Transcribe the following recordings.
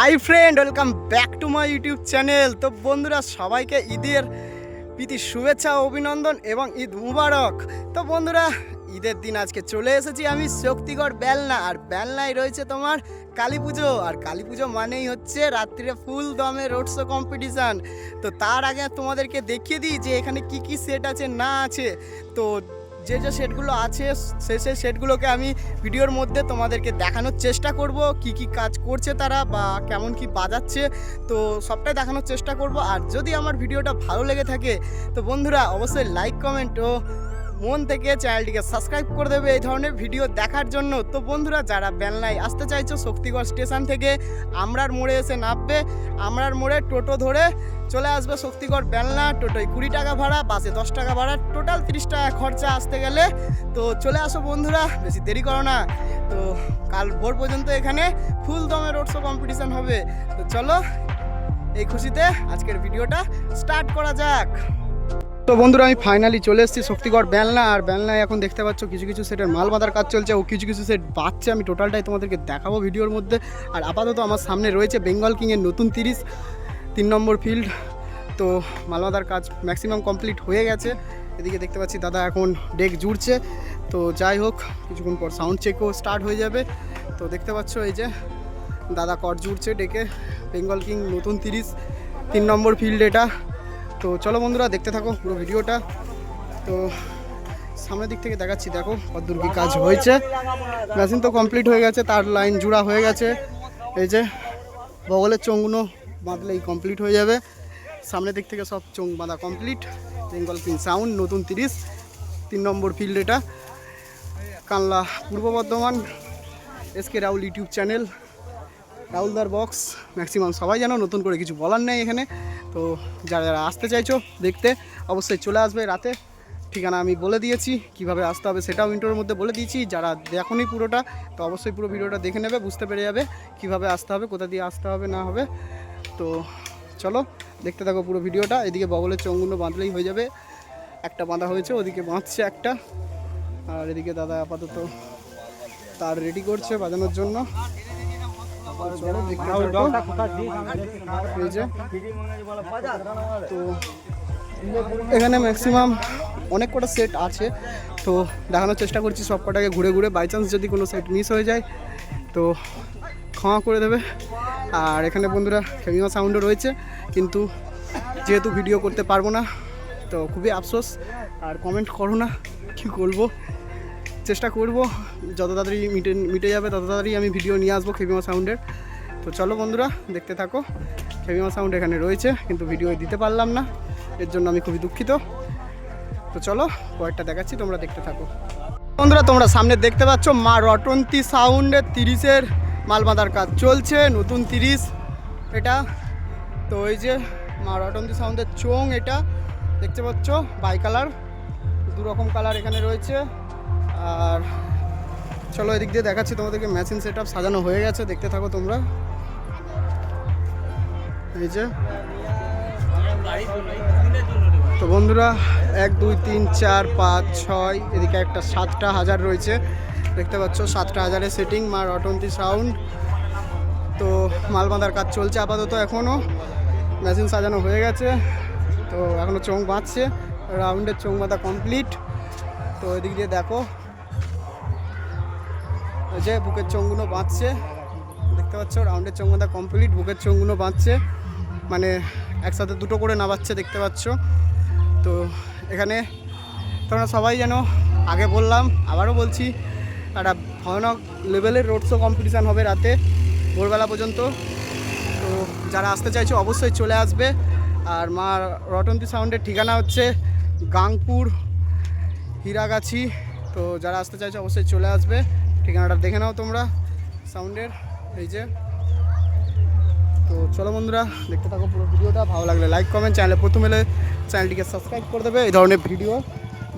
Hi friend, welcome back to my YouTube channel. তো বন্ধুরা, সবাইকে ঈদের প্রীতি শুভেচ্ছা, অভিনন্দন এবং ঈদ মুবারক। তো বন্ধুরা, ঈদের দিন আজকে চলে এসেছি আমি শক্তিগড় বেলনা, আর বেলনায় রয়েছে তোমার কালী পুজো। আর কালী পুজো মানেই হচ্ছে রাত্রিরে ফুল দমে রোড শো কম্পিটিশান তো তার আগে তোমাদেরকে দেখিয়ে দিই যে এখানে কি কি সেট আছে, না আছে। তো যে যে সেটগুলো আছে, সে সে সেটগুলোকে আমি ভিডিওর মধ্যে তোমাদেরকে দেখানোর চেষ্টা করব, কি কি কাজ করছে তারা বা কেমন কি বাজাচ্ছে। তো সবটাই দেখানোর চেষ্টা করব। আর যদি আমার ভিডিওটা ভালো লেগে থাকে, তো বন্ধুরা অবশ্যই লাইক কমেন্ট ও মন থেকে চ্যানেলটিকে সাবস্ক্রাইব করে দেবে এই ধরনের ভিডিও দেখার জন্য। তো বন্ধুরা, যারা বেলনায় আসতে চাইছো শক্তিগড় স্টেশন থেকে, আমরার মোড়ে এসে নামবে। আমরার মোড়ে টোটো ধরে চলে আসবে শক্তিগড় বেলনা। টোটোয় কুড়ি টাকা ভাড়া, বাসে দশ টাকা ভাড়া, টোটাল তিরিশ টাকা খরচা আসতে গেলে। তো চলে আসো বন্ধুরা, বেশি দেরি করো না। তো কাল ভোর পর্যন্ত এখানে ফুল দমে রোড শো কম্পিটিশান হবে। তো চলো, এই খুশিতে আজকের ভিডিওটা স্টার্ট করা যাক। তো বন্ধুরা, আমি ফাইনালি চলে এসেছি শক্তিগড় বেলনা। আর বেলনায় এখন দেখতে পাচ্ছ কিছু কিছু সেটের মাল বাঁধার কাজ চলছে ও কিছু কিছু সেট বাচ্চা আমি টোটালটাই তোমাদেরকে দেখাবো ভিডিওর মধ্যে। আর আপাতত আমার সামনে রয়েছে বেঙ্গল কিংয়ের নতুন তিরিশ, তিন নম্বর ফিল্ড তো মাল বাঁধার কাজ ম্যাক্সিমাম কমপ্লিট হয়ে গেছে। এদিকে দেখতে পাচ্ছি দাদা এখন ডেক জুড়ছে। তো যাই হোক, কিছুক্ষণ পর সাউন্ড চেকও স্টার্ট হয়ে যাবে। তো দেখতে পাচ্ছ এই যে দাদা কট জুড়ছে ডেকে বেঙ্গল কিং নতুন তিরিশ, তিন নম্বর ফিল্ড এটা। তো চলো বন্ধুরা, দেখতে থাকো পুরো ভিডিওটা। তো সামনের দিক থেকে দেখাচ্ছি, দেখো কতদূর কি কাজ হয়েছে। মেশিন তো কমপ্লিট হয়ে গেছে, তার লাইন জুড়া হয়ে গেছে। এই যে বগলের চোঙগুলো বাঁধলেই কমপ্লিট হয়ে যাবে। সামনের দিক থেকে সব চোঙ বাঁধা কমপ্লিট বেঙ্গল কিং সাউন্ড নতুন তিরিশ, তিন নম্বর ফিল্ড এটা। Kanla Purba Bardhaman, S K Raul YouTube channel রাহুলদার box maximum সবাই জানো, নতুন করে কিছু বলার নেই এখানে। তো যারা যারা আসতে চাইছো দেখতে, অবশ্যই চলে আসবে রাতে। ঠিকানা আমি বলে দিয়েছি, কীভাবে আসতে হবে সেটাও ইন্টোর মধ্যে বলে দিয়েছি। যারা দেখোনি পুরোটা, তো অবশ্যই পুরো ভিডিওটা দেখে নেবে, বুঝতে পেরে যাবে কীভাবে আসতে হবে, কোথা দিয়ে আসতে হবে, না হবে। তো চলো, দেখতে থাকো পুরো ভিডিওটা। এদিকে বগলের চঙ্গুনো বাঁধলেই হয়ে যাবে। একটা বাঁধা হয়েছে, ওদিকে বাঁধছে একটা। আর এদিকে দাদা আপাতত তার রেডি করছে বাজানোর জন্য। তো এখানে ম্যাক্সিমাম অনেক কটা সেট আছে। তো দেখানোর চেষ্টা করছি সব কটাকে ঘুরে ঘুরে। বাই চান্স যদি কোনো সেট মিস হয়ে যায়, তো ক্ষমা করে দেবে। আর এখানে বন্ধুরা ফেমিমা সাউন্ডও রয়েছে, কিন্তু যেহেতু ভিডিও করতে পারব না, তো খুবই আফসোস। আর কমেন্ট করো না, কী করব? চেষ্টা করব। যত তাড়াতাড়ি মিটে মিটে যাবে, তত তাড়াতাড়ি আমি ভিডিও নিয়ে আসব খেবিমা সাউন্ডের তো চলো বন্ধুরা, দেখতে থাকো। খেবিমা সাউন্ড এখানে রয়েছে, কিন্তু ভিডিও দিতে পারলাম না। এর জন্য আমি খুবই দুঃখিত। তো চলো, পরেরটা দেখাচ্ছি, তোমরা দেখতে থাকো। বন্ধুরা, তোমরা সামনে দেখতে পাচ্ছ মা রটন্তি সাউন্ডের তিরিশের মাল বাঁধার কাজ চলছে, নতুন তিরিশ এটা। তো ওই যে মা রটন্তি সাউন্ডের চোং এটা, দেখতে পাচ্ছ? বাই কালার দু রকম কালার এখানে রয়েছে। আর চলো এদিক দিয়ে দেখাচ্ছি তোমাদেরকে মেশিন সেট সাজানো হয়ে গেছে, দেখতে থাকো তোমরা। এই যে। তো বন্ধুরা, এক, দুই, তিন, চার, পাঁচ, ছয়, এদিকে একটা সাতটা হাজার রয়েছে। দেখতে পাচ্ছ, সাতটা হাজারের সেটিং মার অটন্তি সাউন্ড তো মাল বাঁধার কাজ চলছে আপাতত এখনও মেশিন সাজানো হয়ে গেছে। তো এখনও চোখ বাঁধছে। রাউন্ডের চোখ বাঁধা কমপ্লিট তো এদিক দিয়ে দেখো যে বুকের চোঙগুলো বাঁধছে। দেখতে পাচ্ছ রাউন্ডের চোঙ কমপ্লিট বুকের চোঙগুলো বাঁধছে। মানে একসাথে দুটো করে নামাচ্ছে, দেখতে পাচ্ছ। তো এখানে তোমরা সবাই যেন আগে বললাম, আবারও বলছি, একটা ভয়ানক লেভেলের রোড শো কম্পিটিশান হবে রাতে, ভোরবেলা পর্যন্ত। তো যারা আসতে চাইছো, অবশ্যই চলে আসবে। আর মা রটন্তী সাউন্ডের ঠিকানা হচ্ছে গাংপুর, হীরাগাছি। তো যারা আসতে চাইছো, অবশ্যই চলে আসবে। ঠিকানাটা দেখে নাও তোমরা, সাউন্ডের, এই যে। তো চলো বন্ধুরা, দেখতে থাকো পুরো ভিডিওটা, ভালো লাগলে লাইক কমেন্ট চ্যানেলে প্রথম এলে চ্যানেলটিকে সাবস্ক্রাইব করে দেবে এই ধরনের ভিডিও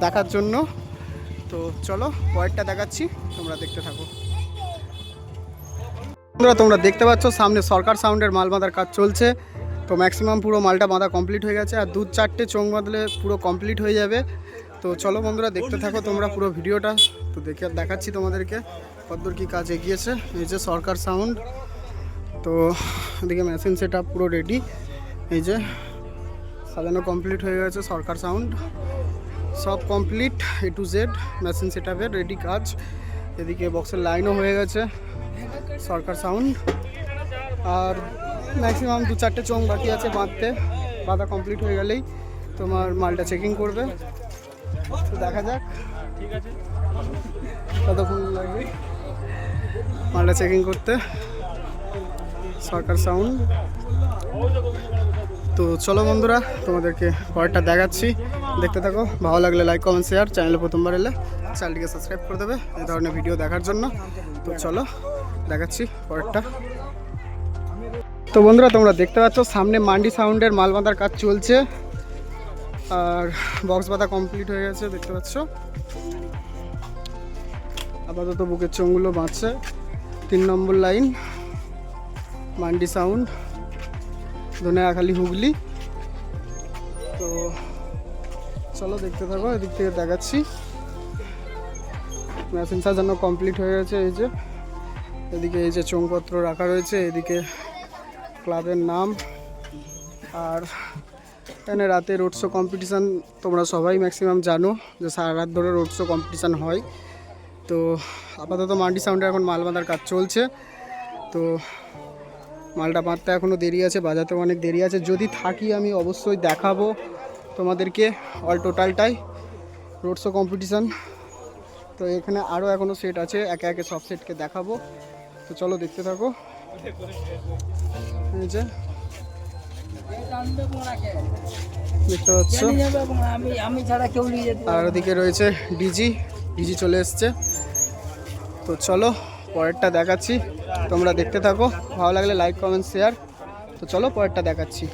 দেখার জন্য। তো চলো, পরেরটা দেখাচ্ছি, তোমরা দেখতে থাকো। বন্ধুরা, তোমরা দেখতে পাচ্ছ, সামনে সরকার সাউন্ডের মাল বাঁধার কাজ চলছে। তো ম্যাক্সিমাম পুরো মালটা বাঁধা কমপ্লিট হয়ে গেছে, আর দু চারটে চোখ বাঁধলে পুরো কমপ্লিট হয়ে যাবে। তো চলো বন্ধুরা, দেখতে থাকো তোমরা পুরো ভিডিওটা। তো দেখে দেখাচ্ছি তোমাদেরকে কতদূর কী কাজ এগিয়েছে। এই যে সরকার সাউন্ড তো এদিকে মেশিন সেট পুরো রেডি এই যে সাজানো কমপ্লিট হয়ে গেছে সরকার সাউন্ড সব complete A to Z machine set ready কাজ। এদিকে বক্সের লাইনও হয়ে গেছে সরকার সাউন্ড আর ম্যাক্সিমাম দু চারটে চোং বাকি আছে বাঁধতে। বাঁধা কমপ্লিট হয়ে গেলেই তোমার মালটা চেকিং করবে। দেখা যাক। ঠিক আছে কতক্ষণ লাগবে মালটা চেকিং করতে। সরকার সাউন্ড তো চলো বন্ধুরা, তোমাদেরকে পরেরটা দেখাচ্ছি। দেখতে থাকো। ভালো লাগলে লাইক কমেন্ট শেয়ার চ্যানেলে প্রথমবার এলে চ্যানেলটিকে সাবস্ক্রাইব করে দেবে এই ধরনের ভিডিও দেখার জন্য। তো চলো, দেখাচ্ছি পরেরটা। তো বন্ধুরা, তোমরা দেখতে পাচ্ছ, সামনে মান্ডি সাউন্ডের মাল বাঁধার কাজ চলছে। আর বক্স বাঁধা কমপ্লিট হয়ে গেছে, দেখতে পাচ্ছ? আপাতত বুকের চোঙগুলো বাঁচছে তিন নম্বর লাইন মান্ডি সাউন্ড ধনেখালি হুগলি। তো চলো দেখতে থাকো, এদিক থেকে দেখাচ্ছি। মেশিন সাজানো কমপ্লিট হয়ে গেছে, এই যে। এদিকে এই যে চোংপত্র রাখা রয়েছে, এদিকে ক্লাবের নাম। আর এখানে রাতে রোড শো কম্পিটিশান তোমরা সবাই ম্যাক্সিমাম জানো যে সারা রাত ধরে রোড শো কম্পিটিশান হয়। তো আপাতত মান্ডি সাউন্ডে এখন মাল বাঁধার কাজ চলছে। তো মালটা বাঁধতে এখনও দেরি আছে, বাজাতেও অনেক দেরি আছে। যদি থাকি আমি অবশ্যই দেখাবো তোমাদেরকে অল টোটালটাই রোড শো কম্পিটিশান তো এখানে আরও এখনও সেট আছে, একে একে সব সেটকে দেখাবো। তো চলো দেখতে থাকো। যে দেখতে পাচ্ছ। আর ওদিকে রয়েছে ডিজি ডিজি চলে এসছে। তো চলো, পরেরটা দেখাচ্ছি। তোমরা দেখতে থাকো। ভালো লাগলে লাইক কমেন্ট শেয়ার তো চলো, পরেরটা দেখাচ্ছি।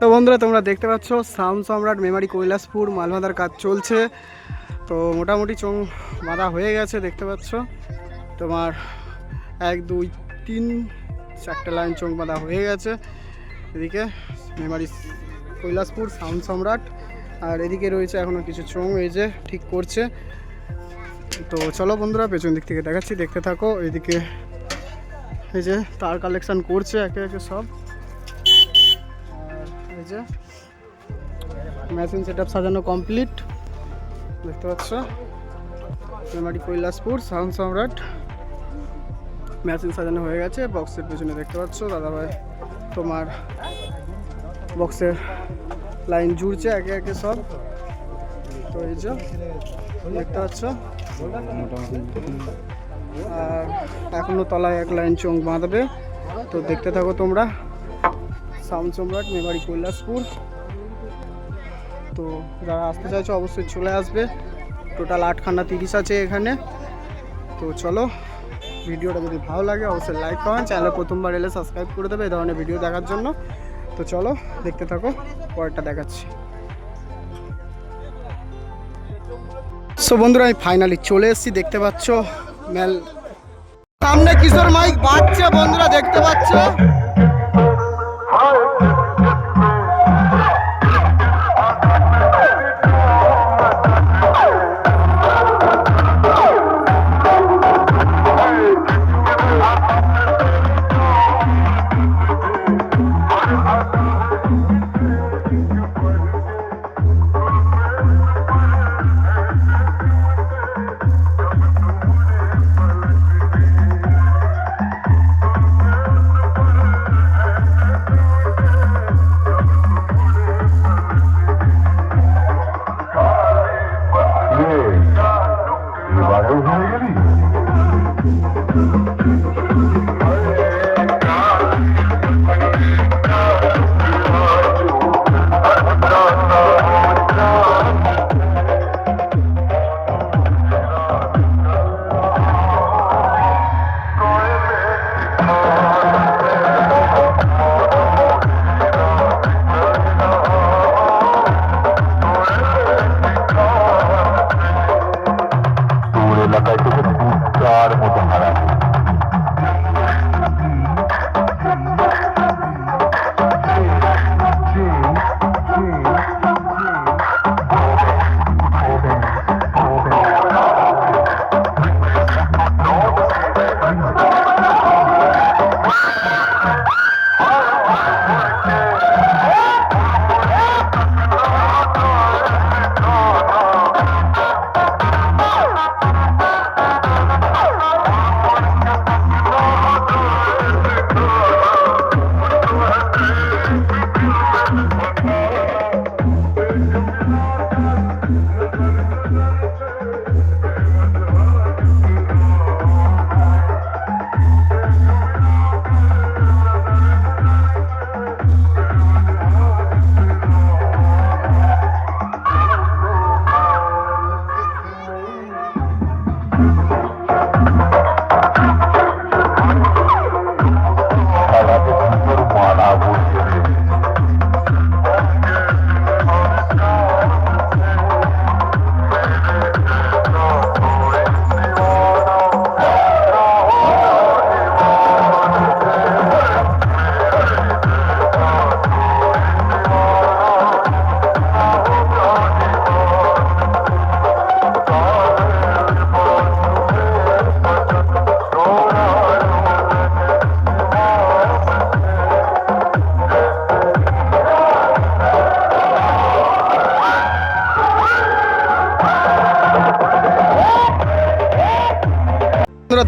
তো বন্ধুরা, তোমরা দেখতে পাচ্ছ সাউন্ড সম্রাট মেমারি কৈলাসপুর মালবাঁধার কাজ চলছে। তো মোটামুটি চোং বাঁধা হয়ে গেছে, দেখতে পাচ্ছ। তোমার এক, দুই, তিন, চারটে লাইন চোখ বাঁধা হয়ে গেছে। এদিকে মেমারি কৈলাসপুর সাউন্ড সম্রাট। আর এদিকে রয়েছে এখনও কিছু চোং এই যে ঠিক করছে। তো চলো বন্ধুরা, পেছন দিক থেকে দেখাচ্ছি, দেখতে থাকো। এদিকে এই যে তার কালেকশান করছে, একে একে সব। এই যে মেশিন সেট সাজানো কমপ্লিট দেখতে পাচ্ছ? মেমারি কৈলাসপুর সাউন্ড সম্রাট। মেশিন সাজানো হয়ে গেছে বক্সের পেছনে দেখতে পাচ্ছ, দাদাভাই তোমার বক্সের লাইন জুড়ছে, একে একে সব। তো এই যে, দেখতে পাচ্ছ? আর এখনও তলায় এক লাইন চোখ বাঁধবে। তো দেখতে থাকো তোমরা। সাউন্ড সম্রাট, মেমারি কৈলাসপুর। তো যারা আসতে চাইছো, অবশ্যই চলে আসবে। টোটাল আটখানা তিরিশ আছে এখানে। তো চলো, ভিডিওটা যদি ভালো লাগে, অবশ্যই লাইক করেন চ্যানেলে প্রথমবার এলে সাবস্ক্রাইব করে দেবে এই ধরনের ভিডিও দেখার জন্য। তো চলো, দেখতে থাকো, পরেরটা দেখাচ্ছি। সো বন্ধুরা, আমি ফাইনালি চলে এসেছি, দেখতে পাচ্ছ মেল সামনে কিশোর মাইক বাচ্চা বন্ধুরা, দেখতে পাচ্ছ?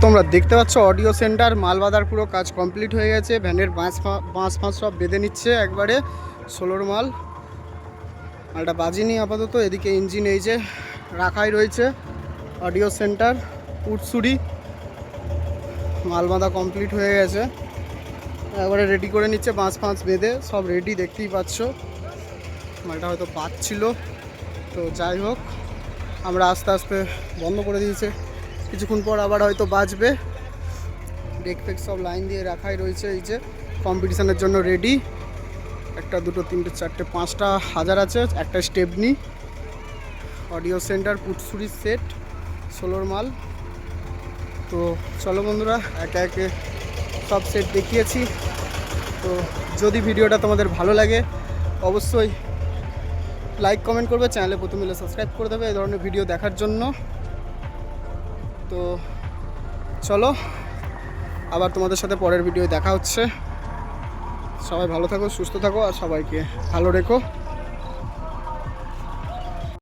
তোমরা দেখতে পাচ্ছ অডিও সেন্টার মালবাদার পুরো কাজ কমপ্লিট হয়ে গেছে। ভ্যানের বাঁশ বাঁশ ফাঁস সব বেঁধে নিচ্ছে একবারে, ষোলোর মাল। মালটা বাজিনি আপাতত, এদিকে ইঞ্জিন এই যে রাখাই রয়েছে অডিও সেন্টার উটসুরি মাল বাঁধা কমপ্লিট হয়ে গেছে। একবারে রেডি করে নিচ্ছে, বাঁশ ফাঁস বেঁধে, সব রেডি দেখতেই পাচ্ছ। মালটা হয়তো পাচ্ছিল তো যাই হোক, আমরা আস্তে আস্তে বন্ধ করে দিয়েছে। কিছুক্ষণ পর আবার হয়তো বাজবে। ডেক ফেক সব লাইন দিয়ে রাখাই রয়েছে, এই যে কম্পিটিশানের জন্য রেডি একটা, দুটো, তিনটে, চারটে, পাঁচটা হাজার আছে, একটা stepney audio centre Putsuri set ষোলোর মাল। তো চলো বন্ধুরা, একে একে সব সেট দেখিয়েছি। তো যদি ভিডিওটা তোমাদের ভালো লাগে, অবশ্যই লাইক কমেন্ট করবে চ্যানেলে প্রথম সাবস্ক্রাইব করে দেবে, এই ধরনের ভিডিও দেখার জন্য। তো চলো, আবার তোমাদের সাথে পরের ভিডিও দেখা হচ্ছে। সবাই ভালো থাকো, সুস্থ থাকো, আর সবাইকে ভালো রেখো।